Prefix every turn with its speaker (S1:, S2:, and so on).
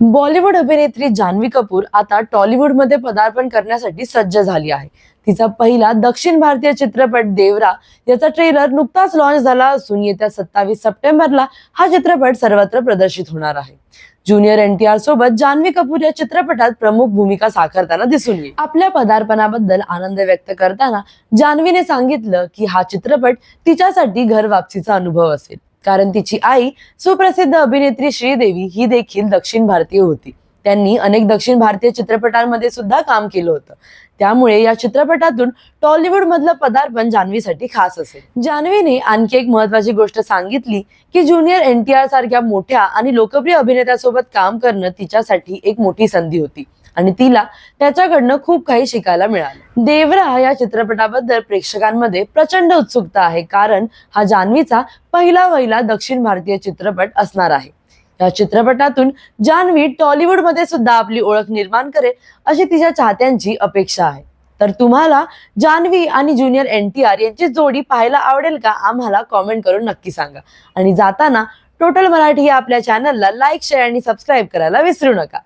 S1: बॉलिवूड अभिनेत्री जान्हवी कपूर आता टॉलिवूडमध्ये पदार्पण करण्यासाठी सज्ज झाली आहे. तिचा पहिला दक्षिण भारतीय चित्रपट देवरा याचा ट्रेलर नुकताच लॉन्च झाला असून येत्या सत्तावीस सप्टेंबरला हा चित्रपट सर्वत्र प्रदर्शित होणार आहे. ज्युनियर एन टी आर सोबत जान्हवी कपूर या चित्रपटात प्रमुख भूमिका साकारताना दिसून येईल. आपल्या पदार्पणाबद्दल आनंद व्यक्त करताना जान्हवीने सांगितलं की हा चित्रपट तिच्यासाठी घर वापसीचा अनुभव असेल. कारण तिची आई सुप्रसिद्ध अभिनेत्री श्रीदेवी ही देखील दक्षिण भारतीय होती. त्यांनी अनेक दक्षिण भारतीय चित्रपटांमध्ये सुद्धा काम केलं होतं. त्यामुळे या चित्रपटातून टॉलिवूड मधलं पदार्पण जान्हवीसाठी खास असेल. जान्हवीने आणखी एक महत्वाची गोष्ट सांगितली की ज्युनियर एन टी आर सारख्या मोठ्या आणि लोकप्रिय अभिनेत्यासोबत काम करणं तिच्यासाठी एक मोठी संधी होती. आणि तिला त्याच्याकडनं खूप काही शिकायला मिळालं. देवरा या चित्रपटाबद्दल प्रेक्षकांमध्ये प्रचंड उत्सुकता आहे कारण हा जान्हवीचा पहिला वहिला दक्षिण भारतीय चित्रपट असणार आहे. या चित्रपटातून जान्हवी टॉलिवूडमध्ये सुद्धा आपली ओळख निर्माण करेल अशी तिच्या चाहत्यांची अपेक्षा आहे. तर तुम्हाला जान्हवी आणि ज्युनियर एन टी आर यांची जोडी पाहायला आवडेल का? आम्हाला कॉमेंट करून नक्की सांगा. आणि जाताना टोटल मराठी या आपल्या चॅनलला लाईक शेअर आणि सबस्क्राईब करायला विसरू नका.